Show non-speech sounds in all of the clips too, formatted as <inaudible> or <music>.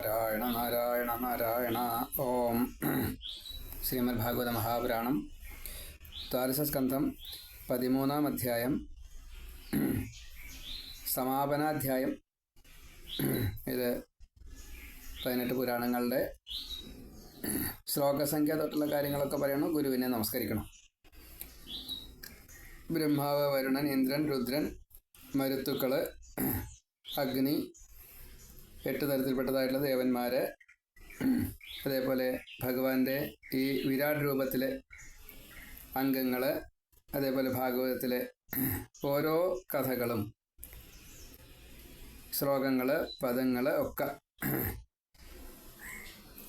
നാരായണ നാരായണ നാരായണ. ഓം. ശ്രീമദ് ഭാഗവത മഹാപുരാണം ദ്വാദശസ്കന്ധം പതിമൂന്നാം അധ്യായം. സമാപനാധ്യായം. ഇത് പതിനെട്ട് പുരാണങ്ങളുടെ ശ്ലോകസംഖ്യ തൊട്ടുള്ള കാര്യങ്ങളൊക്കെ പറയണം. ഗുരുവിനെ നമസ്കരിക്കണം. ബ്രഹ്മാവ് വരുണൻ ഇന്ദ്രൻ രുദ്രൻ മരുത്തുക്കൾ അഗ്നി എട്ട് തരത്തിൽപ്പെട്ടതായിട്ടുള്ള ദേവന്മാർ അതേപോലെ ഭഗവാന്റെ ഈ വിരാട് രൂപത്തിലെ അംഗങ്ങൾ അതേപോലെ ഭാഗവതത്തിലെ ഓരോ കഥകളും ശ്ലോകങ്ങൾ പദങ്ങൾ ഒക്കെ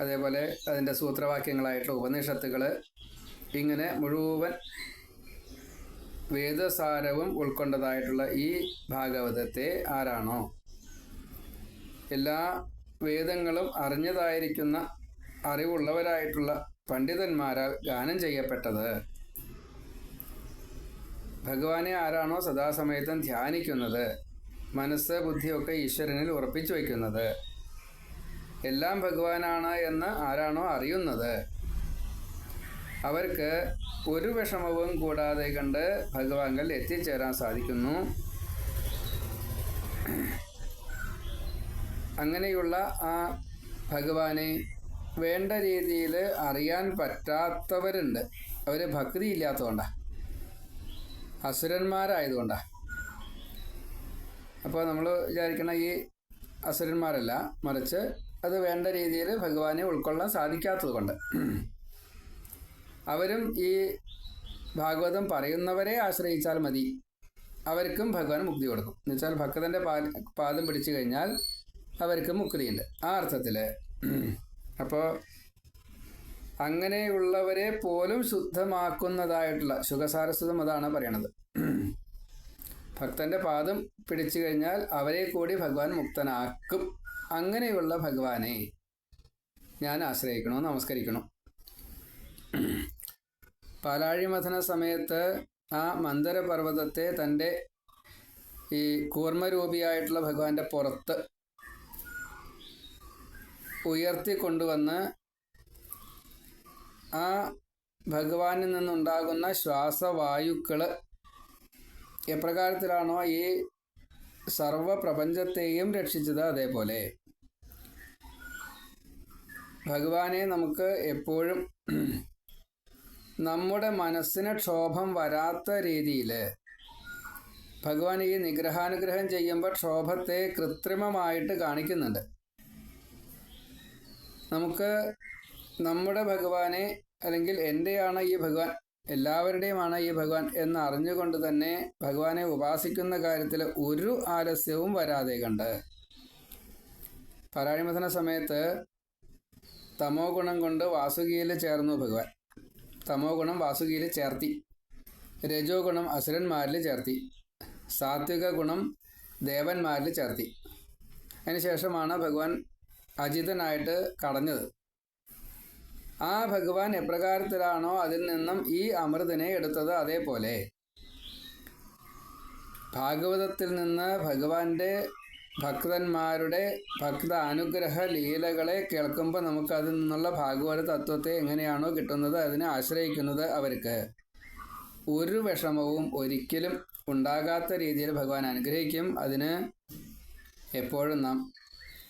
അതേപോലെ അതിന്റെ സൂത്രവാക്യങ്ങളായിട്ടുള്ള ഉപനിഷത്തുകൾ ഇങ്ങനെ മുഴുവൻ വേദസാരവും ഉൾക്കൊണ്ടതായിട്ടുള്ള ഈ ഭാഗവതത്തെ ആരാണോ? എല്ലാ വേദങ്ങളും അറിഞ്ഞതായിരിക്കുന്ന അറിവുള്ളവരായിട്ടുള്ള പണ്ഡിതന്മാരാൽ ഗാനം ചെയ്യപ്പെട്ടത്. ഭഗവാനെ ആരാണോ സദാസമയത്തും ധ്യാനിക്കുന്നത്. മനസ്സ് ബുദ്ധിയൊക്കെ ഈശ്വരനിൽ ഉറപ്പിച്ചു വയ്ക്കുന്നത്. എല്ലാം ഭഗവാനാണ് എന്ന് ആരാണോ അറിയുന്നത്. അവർക്ക് ഒരു വിഷമവും കൂടാതെ കണ്ട് ഭഗവാങ്കൽ എത്തിച്ചേരാൻ സാധിക്കുന്നു. അങ്ങനെയുള്ള ആ ഭഗവാനെ വേണ്ട രീതിയിൽ അറിയാൻ പറ്റാത്തവരുണ്ട്. അവർ ഭക്തി ഇല്ലാത്തതുകൊണ്ടാണ് അസുരന്മാരായതുകൊണ്ടാണ് അപ്പോൾ നമ്മൾ വിചാരിക്കണ ഈ അസുരന്മാരല്ല മറിച്ച് അത് വേണ്ട രീതിയിൽ ഭഗവാനെ ഉൾക്കൊള്ളാൻ സാധിക്കാത്തത് കൊണ്ട്. അവരും ഈ ഭാഗവതം പറയുന്നവരെ ആശ്രയിച്ചാൽ മതി. അവർക്കും ഭഗവാൻ മുക്തി കൊടുക്കും. എന്നുവെച്ചാൽ ഭക്തന്റെ പാദം പിടിച്ചു കഴിഞ്ഞാൽ അവർക്ക് മുക്തിയുണ്ട്. ആ അർത്ഥത്തിൽ അപ്പോൾ അങ്ങനെയുള്ളവരെ പോലും ശുദ്ധമാക്കുന്നതായിട്ടുള്ള സുഖസാരസ്വതം അതാണ് പറയണത്. ഭക്തന്റെ പാദം പിടിച്ചു കഴിഞ്ഞാൽ അവരെ കൂടി ഭഗവാൻ മുക്തനാക്കും. അങ്ങനെയുള്ള ഭഗവാനെ ഞാൻ ആശ്രയിക്കണോ നമസ്കരിക്കണോ? പാലാഴിമഥന സമയത്ത് ആ മന്ദരപർവതത്തെ തന്റെ ഈ കൂർമ്മരൂപിയായിട്ടുള്ള ഭഗവാന്റെ പുറത്ത് ഉയർത്തി കൊണ്ടുവന്ന് ആ ഭഗവാനിൽ നിന്നുണ്ടാകുന്ന ശ്വാസവായുക്കൾ എപ്രകാരത്തിലാണോ ഈ സർവപ്രപഞ്ചത്തെയും രക്ഷിച്ചത് അതേപോലെ? ഭഗവാനെ നമുക്ക് എപ്പോഴും നമ്മുടെ മനസ്സിന് ക്ഷോഭം വരാത്ത രീതിയിൽ ഭഗവാൻ ഈ നിഗ്രഹാനുഗ്രഹം ചെയ്യുമ്പോൾ ക്ഷോഭത്തെ കൃത്രിമമായിട്ട് കാണിക്കുന്നുണ്ട്. നമുക്ക് നമ്മുടെ ഭഗവാനെ അല്ലെങ്കിൽ എന്റെയാണ് ഈ ഭഗവാൻ എല്ലാവരുടെയുമാണ് ഈ ഭഗവാൻ എന്ന് അറിഞ്ഞുകൊണ്ട് തന്നെ ഭഗവാനെ ഉപാസിക്കുന്ന കാര്യത്തിൽ ഒരു ആലസ്യവും വരാതെ കണ്ട്. പരാഴിമഥന സമയത്ത് തമോ ഗുണം കൊണ്ട് വാസുകിയിൽ ചേർന്നു ഭഗവാൻ. തമോ ഗുണം വാസുകിയിൽ ചേർത്തി. രജോ ഗുണം അസുരന്മാരിൽ ചേർത്തി. സാത്വിക ഗുണം ദേവന്മാരിൽ ചേർത്തി. അതിനുശേഷമാണ് ഭഗവാൻ അജിതനായിട്ട് കടഞ്ഞത്. ആ ഭഗവാൻ എപ്രകാരത്തിലാണോ അതിൽ നിന്നും ഈ അമൃതിനെ എടുത്തത് അതേപോലെ. ഭാഗവതത്തിൽ നിന്ന് ഭഗവാന്റെ ഭക്തന്മാരുടെ ഭക്ത അനുഗ്രഹ ലീലകളെ കേൾക്കുമ്പോൾ നമുക്ക് അതിൽ നിന്നുള്ള ഭാഗവത തത്വത്തെ എങ്ങനെയാണോ കിട്ടുന്നത് അതിനെ ആശ്രയിക്കുന്നത് അവർക്ക്. ഒരു വിഷമവും ഒരിക്കലും ഉണ്ടാകാത്ത രീതിയിൽ ഭഗവാൻ അനുഗ്രഹിക്കും. അതിന് എപ്പോഴും നാം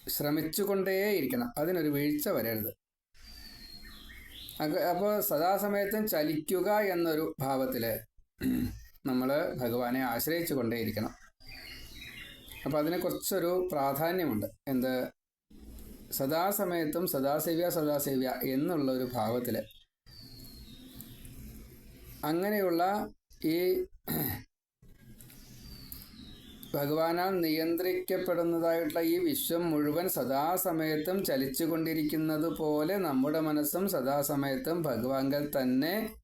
ശ്രമിച്ചുകൊണ്ടേയിരിക്കണം. അതിനൊരു വീഴ്ച വരരുത്. അപ്പോൾ സദാസമയത്തും ചലിക്കുക എന്നൊരു ഭാവത്തിൽ നമ്മൾ ഭഗവാനെ ആശ്രയിച്ചു കൊണ്ടേയിരിക്കണം അപ്പോൾ അതിനെ കുറച്ചൊരു പ്രാധാന്യമുണ്ട്. എന്ത്? സദാസമയത്തും സദാസേവ്യ സദാസേവ്യ എന്നുള്ള ഒരു ഭാവത്തിൽ അങ്ങനെയുള്ള ഈ ഭഗവാനാൽ നിയന്ത്രിക്കപ്പെടുന്നതായിട്ടുള്ള ഈ വിശ്വം മുഴുവൻ സദാസമയത്തും ചലിച്ചുകൊണ്ടിരിക്കുന്നത് പോലെ നമ്മുടെ മനസ്സും സദാസമയത്തും ഭഗവാങ്കൽ തന്നെ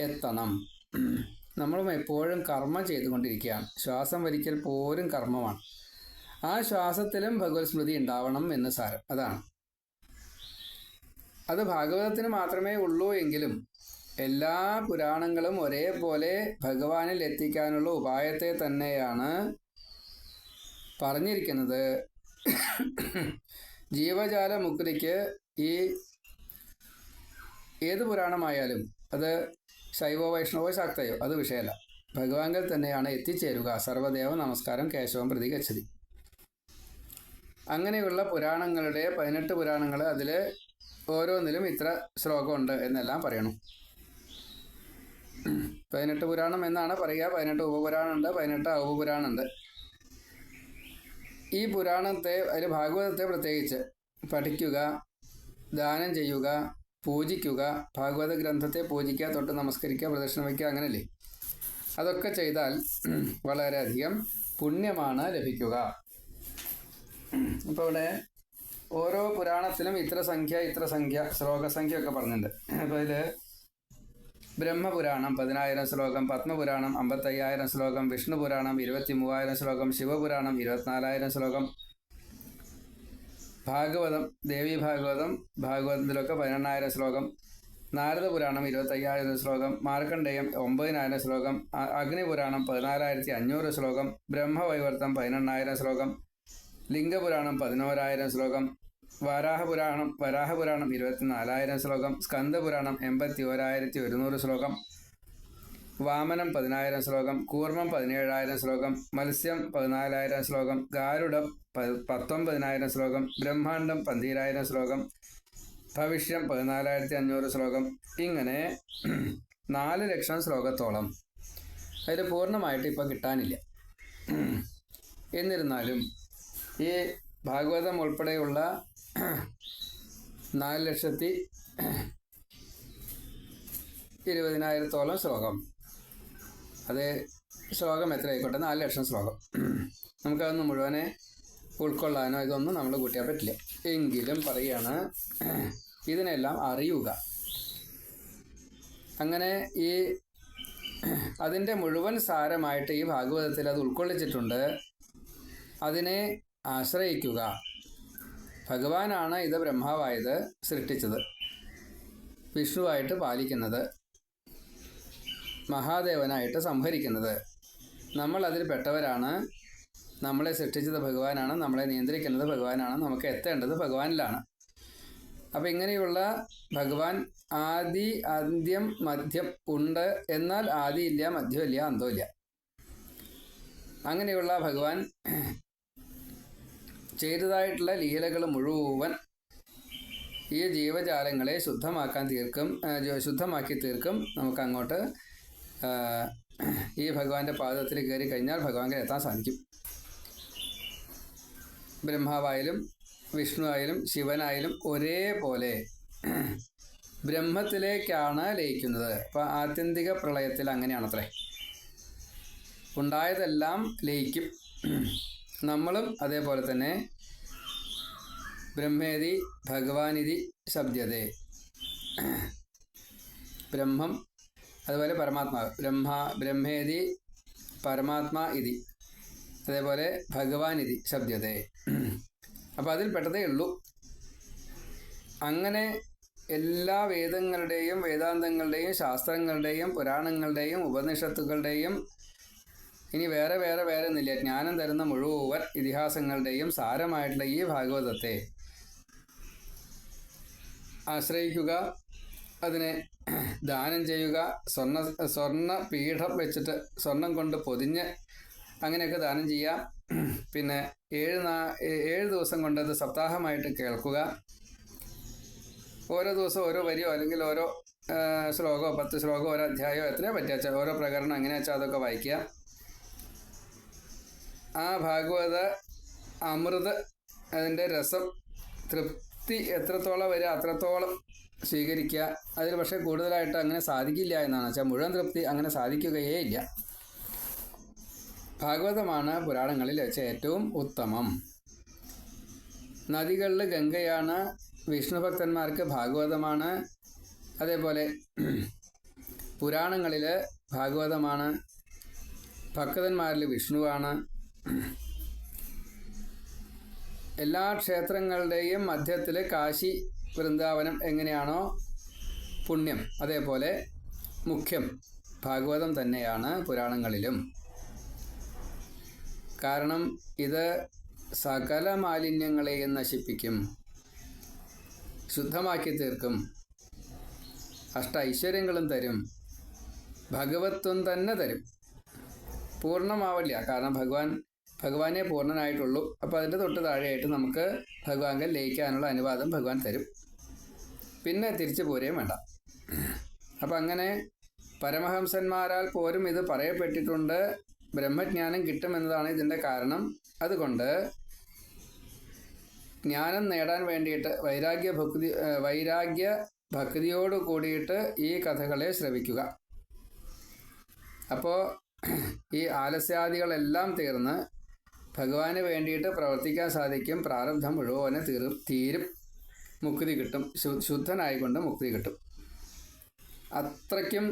എത്തണം. നമ്മളും എപ്പോഴും കർമ്മം ചെയ്തുകൊണ്ടിരിക്കുകയാണ്. ശ്വാസം വലിക്കൽ പോലും കർമ്മമാണ്. ആ ശ്വാസത്തിലും ഭഗവത് സ്മൃതി ഉണ്ടാവണം എന്ന് സാരം. അതാണ്. അത് ഭാഗവതത്തിന് മാത്രമേ ഉള്ളൂ എങ്കിലും എല്ലാ പുരാണങ്ങളും ഒരേപോലെ ഭഗവാനിൽ എത്തിക്കാനുള്ള ഉപായത്തെ തന്നെയാണ് പറഞ്ഞിരിക്കുന്നത്. ജീവജാല മുക്തിക്ക് ഈ ഏത് പുരാണമായാലും അത് ശൈവോ വൈഷ്ണവോ ശാക്തയോ അത് വിഷയമല്ല. ഭഗവാങ്കൽ തന്നെയാണ് എത്തിച്ചേരുക. സർവദേവ നമസ്കാരം കേശവം പ്രതി ഗച്ഛതി. അങ്ങനെയുള്ള പുരാണങ്ങളുടെ പതിനെട്ട് പുരാണങ്ങൾ അതിൽ ഓരോന്നിലും ഇത്ര ശ്ലോകമുണ്ട് എന്നെല്ലാം പറയണം. പതിനെട്ട് പുരാണം എന്നാണ് പറയുക. പതിനെട്ട് ഉപപുരാണമുണ്ട് പതിനെട്ട് ഉപപുരാണമുണ്ട് ഈ പുരാണത്തെ അതിൽ ഭാഗവതത്തെ പ്രത്യേകിച്ച് പഠിക്കുക ദാനം ചെയ്യുക പൂജിക്കുക ഭാഗവത ഗ്രന്ഥത്തെ പൂജിക്കുക തൊട്ട് നമസ്കരിക്കുക പ്രദർശനം വയ്ക്കുക അങ്ങനല്ലേ? അതൊക്കെ ചെയ്താൽ വളരെയധികം പുണ്യമാണ് ലഭിക്കുക. ഇപ്പോൾ ഇവിടെ ഓരോ പുരാണത്തിലും ഇത്ര സംഖ്യ ഇത്ര സംഖ്യ ശ്ലോകസംഖ്യ ഒക്കെ പറഞ്ഞിട്ടുണ്ട്. അപ്പോൾ ഇതിൽ ബ്രഹ്മപുരാണം പതിനായിരം ശ്ലോകം പത്മപുരാണം അമ്പത്തയ്യായിരം ശ്ലോകം വിഷ്ണു പുരാണം ഇരുപത്തി മൂവായിരം ശ്ലോകം ശിവപുരാണം ഇരുപത്തിനാലായിരം ശ്ലോകം. ഭാഗവതം ദേവി ഭാഗവതം ഭാഗവതത്തിലൊക്കെ പതിനെണ്ണായിരം ശ്ലോകം. നാരദപുരാണം ഇരുപത്തയ്യായിരം ശ്ലോകം. മാർക്കണ്ഡേയം ഒമ്പതിനായിരം ശ്ലോകം. അഗ്നിപുരാണം പതിനാലായിരത്തി അഞ്ഞൂറ് ശ്ലോകം. ബ്രഹ്മവൈവർത്തം പതിനെണ്ണായിരം ശ്ലോകം. ലിംഗപുരാണം പതിനോരായിരം ശ്ലോകം. വരാഹപുരാണം വരാഹപുരാണം ഇരുപത്തിനാലായിരം ശ്ലോകം സ്കന്ദപുരാണം എൺപത്തി ഓരായിരത്തി ഒരുന്നൂറ് ശ്ലോകം വാമനം പതിനായിരം ശ്ലോകം കൂർമ്മം പതിനേഴായിരം ശ്ലോകം മത്സ്യം പതിനാലായിരം ശ്ലോകം ഗാരുഡം പത്തൊമ്പതിനായിരം ശ്ലോകം ബ്രഹ്മാണ്ഡം പന്തീരായിരം ശ്ലോകം ഭവിഷ്യം പതിനാലായിരത്തി അഞ്ഞൂറ് ശ്ലോകം ഇങ്ങനെ നാല് ലക്ഷം ശ്ലോകത്തോളം. അതിൽ പൂർണമായിട്ട് ഇപ്പം കിട്ടാനില്ല. എന്നിരുന്നാലും ഈ ഭാഗവതം ഉൾപ്പെടെയുള്ള നാല് ലക്ഷത്തി ഇരുപതിനായിരത്തോളം ശ്ലോകം. അത് ശ്ലോകം എത്ര ആയിക്കോട്ടെ നാല് ലക്ഷം ശ്ലോകം. നമുക്കതൊന്നും മുഴുവനെ ഉൾക്കൊള്ളാനോ ഇതൊന്നും നമ്മൾ കൂട്ടിയാൽ പറ്റില്ല. എങ്കിലും പറയാണ് ഇതിനെല്ലാം അറിയുക. അങ്ങനെ ഈ അതിന്റെ മുഴുവൻ സാരമായിട്ട് ഈ ഭാഗവതത്തിൽ അത് ഉൾക്കൊള്ളിച്ചിട്ടുണ്ട്. അതിനെ ആശ്രയിക്കുക. ഭഗവാനാണ് ഇത് ബ്രഹ്മാവായത് സൃഷ്ടിച്ചത്. വിഷ്ണുവായിട്ട് പാലിക്കുന്നത് മഹാദേവനായിട്ട് സംഹരിക്കുന്നത്. നമ്മൾ അതിൽ പെട്ടവരാണ്. നമ്മളെ സൃഷ്ടിച്ചത് ഭഗവാനാണ്. നമ്മളെ നിയന്ത്രിക്കുന്നത് ഭഗവാനാണ്. നമുക്ക് എത്തേണ്ടത് ഭഗവാനിലാണ്. അപ്പം ഇങ്ങനെയുള്ള ഭഗവാൻ ആദി അന്ത്യം മധ്യം ഉണ്ട് എന്നാൽ ആദിയില്ല മധ്യമില്ല അന്തമില്ല അങ്ങനെയുള്ള ഭഗവാൻ ചെയ്തതായിട്ടുള്ള ലീലകൾ മുഴുവൻ ഈ ജീവജാലങ്ങളെ ശുദ്ധമാക്കാൻ തീർക്കും ശുദ്ധമാക്കി തീർക്കും. നമുക്ക് അങ്ങോട്ട് ഈ ഭഗവാന്റെ പാദത്തിൽ കയറി കഴിഞ്ഞാൽ ഭഗവാന്റെ എത്താൻ സാധിക്കും. ബ്രഹ്മാവായാലും വിഷ്ണു ആയാലും ശിവനായാലും ഒരേപോലെ ബ്രഹ്മത്തിലേക്കാണ് ലയിക്കുന്നത്. അപ്പം ആത്യന്തിക പ്രളയത്തിൽ അങ്ങനെയാണത്രേ. ഉണ്ടായതെല്ലാം ലയിക്കും. നമ്മളും അതേപോലെ തന്നെ ബ്രഹ്മേതി ഭഗവാനിതി ശബ്ദതേ ബ്രഹ്മം അതുപോലെ പരമാത്മാവ് ബ്രഹ്മ ബ്രഹ്മേതി പരമാത്മാ ഇതി അതേപോലെ ഭഗവാനിതി ശബ്ദതേ അപ്പോൾ അതിൽ പെട്ടതേ ഉള്ളൂ. അങ്ങനെ എല്ലാ വേദങ്ങളുടെയും വേദാന്തങ്ങളുടെയും ശാസ്ത്രങ്ങളുടെയും പുരാണങ്ങളുടെയും ഉപനിഷത്തുകളുടെയും ഇനി വേറെ വേറെ വേറെ ഒന്നുമില്ല. ജ്ഞാനം തരുന്ന മുഴുവൻ ഇതിഹാസങ്ങളുടെയും സാരമായിട്ടുള്ള ഈ ഭാഗവതത്തെ ആശ്രയിക്കുക അതിനെ ദാനം ചെയ്യുക സ്വർണ സ്വർണ പീഠം വെച്ചിട്ട് സ്വർണം കൊണ്ട് പൊതിഞ്ഞ് അങ്ങനെയൊക്കെ ദാനം ചെയ്യാം പിന്നെ ഏഴ് നാ ഏഴ് ദിവസം കൊണ്ട് അത് സപ്താഹമായിട്ട് കേൾക്കുക. ഓരോ ദിവസം ഓരോ വരിയോ അല്ലെങ്കിൽ ഓരോ ശ്ലോകമോ പത്ത് ശ്ലോകമോ ഓരോ അധ്യായമോ എത്രയോ പറ്റിയാച്ച ഓരോ പ്രകരണം എങ്ങനെയാ വെച്ചാൽ അതൊക്കെ വായിക്കുക. ആ ഭാഗവത അമൃത് അതിന്റെ രസം തൃപ്തി എത്രത്തോളം വരിക അത്രത്തോളം സ്വീകരിക്കുക അതിൽ പക്ഷേ കൂടുതലായിട്ട് അങ്ങനെ സാധിക്കില്ല എന്നാണ്. വെച്ചാൽ മുഴുവൻ തൃപ്തി അങ്ങനെ സാധിക്കുകയേ ഇല്ല. ഭാഗവതമാണ് പുരാണങ്ങളിൽ വെച്ച ഏറ്റവും ഉത്തമം. നദികളിൽ ഗംഗയാണ് വിഷ്ണു ഭക്തന്മാർക്ക് ഭാഗവതമാണ്. അതേപോലെ <clears throat> പുരാണങ്ങളിൽ ഭാഗവതമാണ് ഭക്തന്മാരിൽ വിഷ്ണുവാണ്. എല്ലാ ക്ഷേത്രങ്ങളുടെയും മധ്യത്തിൽ കാശി വൃന്ദാവനം എങ്ങനെയാണോ പുണ്യം അതേപോലെ മുഖ്യം ഭാഗവതം തന്നെയാണ് പുരാണങ്ങളിലും. കാരണം ഇത് സകല മാലിന്യങ്ങളെയും നശിപ്പിക്കും ശുദ്ധമാക്കി തീർക്കും അഷ്ട ഐശ്വര്യങ്ങളും തരും ഭഗവത്വം തന്നെ തരും. പൂർണമാവില്ല കാരണം ഭഗവാൻ ഭഗവാനെ പൂർണനായിട്ടുള്ളൂ. അപ്പോൾ അതിന്റെ തൊട്ട് താഴെയായിട്ട് നമുക്ക് ഭഗവാങ്കൽ ലയിക്കാനുള്ള അനുവാദം ഭഗവാൻ തരും. പിന്നെ തിരിച്ചു പോരുകയും വേണ്ട. അപ്പം അങ്ങനെ പരമഹംസന്മാരാൽ പോലും ഇത് പറയപ്പെട്ടിട്ടുണ്ട്. ബ്രഹ്മജ്ഞാനം കിട്ടുമെന്നതാണ് ഇതിന്റെ കാരണം. അതുകൊണ്ട് ജ്ഞാനം നേടാൻ വേണ്ടിയിട്ട് വൈരാഗ്യ ഭക്തി വൈരാഗ്യ ഭക്തിയോട് കൂടിയിട്ട് ഈ കഥകളെ ശ്രവിക്കുക. അപ്പോൾ ഈ ആലസ്യാദികളെല്ലാം തീർന്ന് ഭഗവാന് വേണ്ടിയിട്ട് പ്രവർത്തിക്കാൻ സാധിക്കും. പ്രാരബ്ധം മുഴുവനെ തീരും തീരും. മുക്തി കിട്ടും. ശുദ്ധനായിക്കൊണ്ട് മുക്തി കിട്ടും. അത്രയ്ക്കും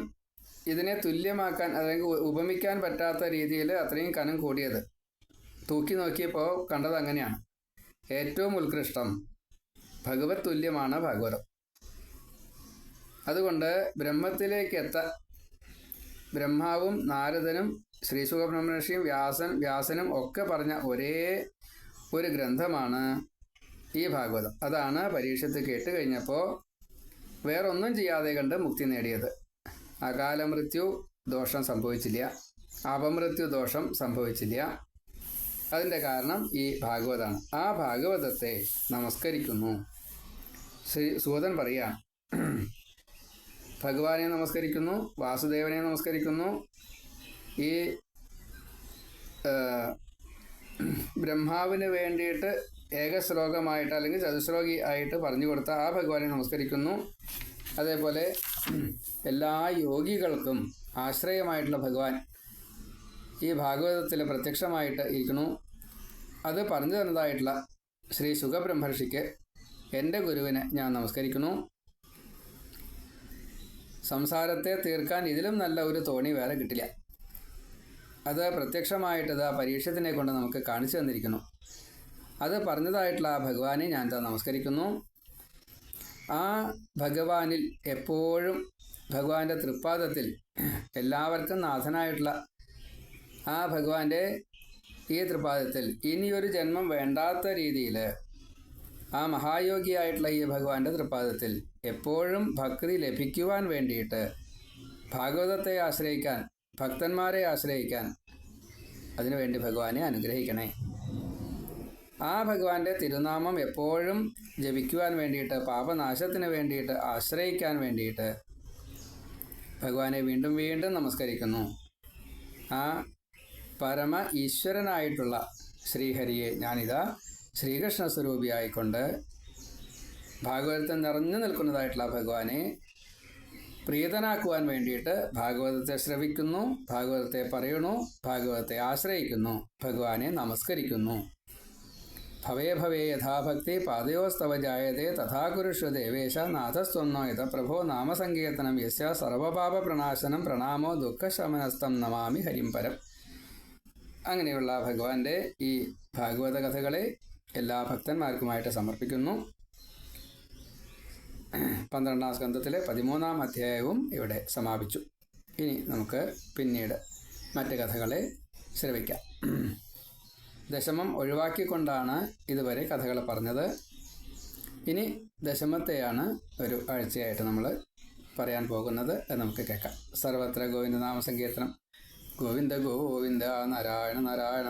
ഇതിനെ തുല്യമാക്കാൻ അല്ലെങ്കിൽ ഉപമിക്കാൻ പറ്റാത്ത രീതിയിൽ അത്രയും കനം കൂടിയത്. തൂക്കി നോക്കിയപ്പോൾ കണ്ടത് അങ്ങനെയാണ്. ഏറ്റവും ഉത്കൃഷ്ടം ഭഗവത് തുല്യമാണ് ഭാഗവതം. അതുകൊണ്ട് ബ്രഹ്മത്തിലേക്ക് എത്താൻ ബ്രഹ്മാവും നാരദനും ശ്രീ സുഖബ്രഹ്മർഷിയും വ്യാസൻ വ്യാസനും ഒക്കെ പറഞ്ഞ ഒരേ ഒരു ഗ്രന്ഥമാണ് ഈ ഭാഗവതം. അതാണ് പരീക്ഷത്ത് കേട്ട് കഴിഞ്ഞപ്പോൾ വേറൊന്നും ചെയ്യാതെ കണ്ട് മുക്തി നേടിയത്. അകാലമൃത്യു ദോഷം സംഭവിച്ചില്ല. അപമൃത്യു ദോഷം സംഭവിച്ചില്ല. അതിന്റെ കാരണം ഈ ഭാഗവതാണ്. ആ ഭാഗവതത്തെ നമസ്കരിക്കുന്നു. ശ്രീ സൂതൻ പറയാം ഭഗവാനെ നമസ്കരിക്കുന്നു വാസുദേവനെ നമസ്കരിക്കുന്നു ഈ ബ്രഹ്മാവിന് വേണ്ടിയിട്ട് ഏകശ്ലോകമായിട്ട് അല്ലെങ്കിൽ ചതുശ്ലോകി ആയിട്ട് പറഞ്ഞു കൊടുത്ത ആ ഭഗവാനെ നമസ്കരിക്കുന്നു. അതേപോലെ എല്ലാ യോഗികൾക്കും ആശ്രയമായിട്ടുള്ള ഭഗവാൻ ഈ ഭാഗവതത്തിൽ പ്രത്യക്ഷമായിട്ട് ഇരിക്കുന്നു. അത് പറഞ്ഞു തന്നതായിട്ടുള്ള ശ്രീ സുഖബ്രഹ്മർഷിക്ക് എന്റെ ഗുരുവിനെ ഞാൻ നമസ്കരിക്കുന്നു. സംസാരത്തെ തീർക്കാൻ ഇതിലും നല്ല ഒരു തോണി വേറെ കിട്ടില്ല. അത് പ്രത്യക്ഷമായിട്ട് ആ പരീക്ഷത്തിനെ കൊണ്ട് നമുക്ക് കാണിച്ചു തന്നിരിക്കുന്നു. അത് പറഞ്ഞതായിട്ടുള്ള ആ ഭഗവാനെ ഞാൻ താ നമസ്കരിക്കുന്നു. ആ ഭഗവാനിൽ എപ്പോഴും ഭഗവാന്റെ തൃപ്പാദത്തിൽ എല്ലാവർക്കും നാഥനായിട്ടുള്ള ആ ഭഗവാന്റെ ഈ തൃപ്പാദത്തിൽ ഇനിയൊരു ജന്മം വേണ്ടാത്ത രീതിയിൽ ആ മഹായോഗിയായിട്ടുള്ള ഈ ഭഗവാന്റെ തൃപ്പാദത്തിൽ എപ്പോഴും ഭക്തി ലഭിക്കുവാൻ വേണ്ടിയിട്ട് ഭാഗവതത്തെ ആശ്രയിക്കാൻ ഭക്തന്മാരെ ആശ്രയിക്കാൻ അതിനുവേണ്ടി ഭഗവാനെ അനുഗ്രഹിക്കണേ. ആ ഭഗവാന്റെ തിരുനാമം എപ്പോഴും ജപിക്കുവാൻ വേണ്ടിയിട്ട് പാപനാശത്തിന് വേണ്ടിയിട്ട് ആശ്രയിക്കാൻ വേണ്ടിയിട്ട് ഭഗവാനെ വീണ്ടും വീണ്ടും നമസ്കരിക്കുന്നു. ആ പരമ ഈശ്വരനായിട്ടുള്ള ശ്രീഹരിയെ ഞാനിതാ ശ്രീകൃഷ്ണ സ്വരൂപിയായിക്കൊണ്ട് ഭാഗവതത്തിൽ നിറഞ്ഞു നിൽക്കുന്നതായിട്ടുള്ള ഭഗവാനെ പ്രീതനാക്കുവാൻ വേണ്ടിയിട്ട് ഭാഗവതത്തെ ശ്രവിക്കുന്നു ഭാഗവതത്തെ പറയുന്നു ഭാഗവതത്തെ ആശ്രയിക്കുന്നു ഭഗവാനെ നമസ്കരിക്കുന്നു. ഭവേ ഭവേ യഥാഭക്തി പാദയോസ്തവ ജായതേ തഥാ കുരുഷ്വ ദേവേശ നാഥസ്വന്നോ യഥ പ്രഭോ നാമസങ്കീർത്തനം യശ സർവപാപ പ്രണാശനം പ്രണാമോ ദുഃഖശമനസ്തം നമാമി ഹരിംപരം അങ്ങനെയുള്ള ഭഗവാന്റെ ഈ ഭാഗവത കഥകളെ എല്ലാ ഭക്തന്മാർക്കുമായിട്ട് സമർപ്പിക്കുന്നു. പന്ത്രണ്ടാം സ്കന്ധത്തിലെ പതിമൂന്നാം അധ്യായവും ഇവിടെ സമാപിച്ചു. ഇനി നമുക്ക് പിന്നീട് മറ്റ് കഥകളെ ശ്രവിക്കാം. ദശമം ഒഴിവാക്കിക്കൊണ്ടാണ് ഇതുവരെ കഥകൾ പറഞ്ഞത്. ഇനി ദശമത്തെയാണ് ഒരു ആഴ്ചയായിട്ട് നമ്മൾ പറയാൻ പോകുന്നത് എന്ന് നമുക്ക് കേൾക്കാം. സർവത്ര ഗോവിന്ദ നാമസങ്കീർത്തനം ഗോവിന്ദ ഗോവിന്ദ നാരായണ നാരായണ നാരായണ